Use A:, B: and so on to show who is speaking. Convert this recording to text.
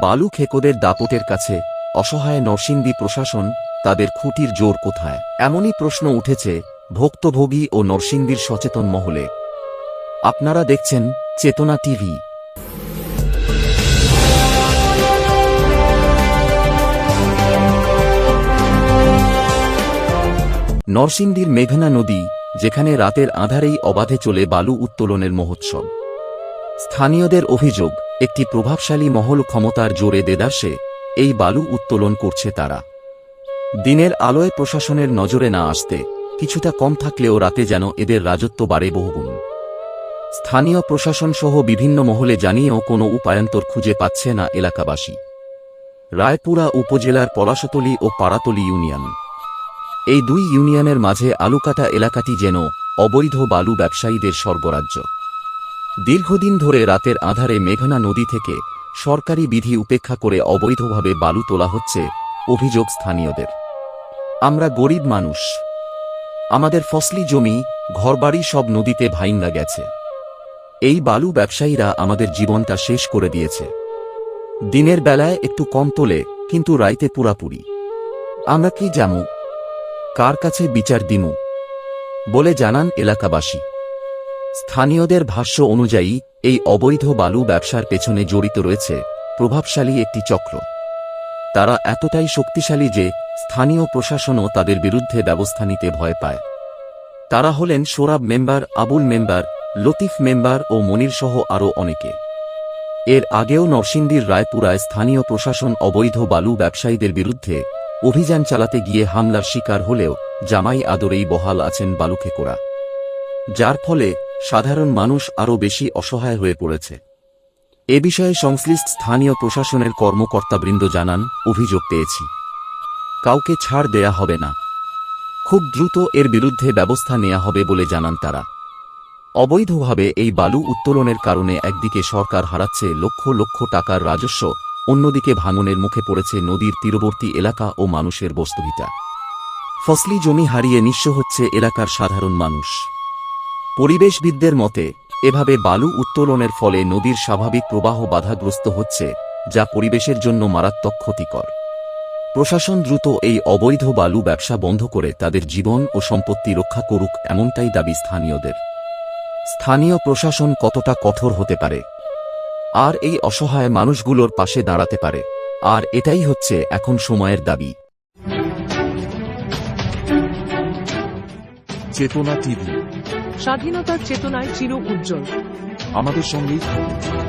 A: বালু খেকোদের দাপটের কাছে অসহায় নরসিংদী প্রশাসন তাদের খুঁটির জোর কোথায়? এমনই প্রশ্ন উঠেছে ভুক্তভোগী ও নরসিংদীর সচেতন মহলে। আপনারা দেখছেন চেতনা টিভি। নরসিংদীর মেঘনা নদী যেখানে রাতের আধারেই অবাধে চলে বালু উত্তোলনের মহোৎসব। স্থানীয়দের অভিযোগ, একটি প্রভাবশালী মহল ক্ষমতার জোরে দেদাসে এই বালু উত্তোলন করছে তারা। দিনের আলোয় প্রশাসনের নজরে না আসতে কিছুটা কম থাকলেও রাতে যেন এদের রাজত্ব বাড়ে বহুগুণ। স্থানীয় প্রশাসন সহ বিভিন্ন মহলে জানিয়েও কোনো উপায়ন্তর খুঁজে পাচ্ছে না এলাকাবাসী। রায়পুরা উপজেলার পলাশতলী ও পাড়াতলী ইউনিয়ন। এই দুই ইউনিয়নের মাঝে আলুকাটা এলাকাটি যেন অবৈধ বালু ব্যবসায়ীদের স্বর্গরাজ্য। দীর্ঘদিন ধরে রাতের আধারে মেঘনা নদী থেকে সরকারি বিধি উপেক্ষা করে অবৈধভাবে বালু তোলা হচ্ছে অভিযোগ স্থানীয়দের। আমরা গরিব মানুষ। আমাদের ফসলি জমি, ঘরবাড়ি সব নদীতে ভাইঙ্গা গেছে। এই বালু ব্যবসায়ীরা আমাদের জীবনটা শেষ করে দিয়েছে। দিনের বেলায় একটু কম তোলে, কিন্তু রাইতে পুরাপুরি। আমরা কি জামু? কার কাছে বিচার দিমু? বলে জানান এলাকাবাসী। স্থানীয়দের ভাষ্য অনুযায়ী, এই অবৈধ বালু ব্যবসার পেছনে জড়িত রয়েছে প্রভাবশালী একটি চক্র। তারা এতটাই শক্তিশালী যে স্থানীয় প্রশাসনও তাদের বিরুদ্ধে ব্যবস্থা নিতে ভয় পায়। তারা হলেন Sorab member, Abul member, Latif member ও মনির সহ আরও অনেকে। এর আগেও নরসিংদীর রায়পুরায় স্থানীয় প্রশাসন অবৈধ বালু ব্যবসায়ীদের বিরুদ্ধে অভিযান চালাতে গিয়ে হামলার শিকার হলেও জামাই আদরেই বহাল আছেন বালুখেকোড়া যার ফলে সাধারণ মানুষ আরও বেশি অসহায় হয়ে পড়েছে। এ বিষয়ে সংশ্লিষ্ট স্থানীয় প্রশাসনের কর্মকর্তাবৃন্দ জানান, অভিযোগ পেয়েছি। কাউকে ছাড় দেয়া হবে না। খুব দ্রুত এর বিরুদ্ধে ব্যবস্থা নেওয়া হবে বলে জানান তারা। অবৈধভাবে এই বালু উত্তোলনের কারণে একদিকে সরকার হারাচ্ছে লক্ষ লক্ষ টাকার রাজস্ব অন্যদিকে ভাঙনের মুখে পড়েছে নদীর তীরবর্তী এলাকা ও মানুষের বস্তুভিটা। ফসলি জমি হারিয়ে নিঃস্ব হচ্ছে এলাকার সাধারণ মানুষ। পরিবেশবিদদের মতে, এভাবে বালু উত্তোলনের ফলে নদীর স্বাভাবিক প্রবাহ বাধাগ্রস্ত হচ্ছে, যা পরিবেশের জন্য মারাত্মক ক্ষতিকর। প্রশাসন দ্রুত এই অবৈধ বালু ব্যবসা বন্ধ করে তাদের জীবন ও সম্পত্তি রক্ষা করুক এমনটাই দাবি স্থানীয়দের। স্থানীয় প্রশাসন কতটা কঠোর হতে পারে আর এই অসহায় মানুষগুলোর পাশে দাঁড়াতে পারে। আর এটাই হচ্ছে এখন সময়ের দাবি।
B: চেতনা টিভি।
C: স্বাধীনতার চেতনায় চির উজ্জ্বল।
B: আমাদের সঙ্গেই থাকুন।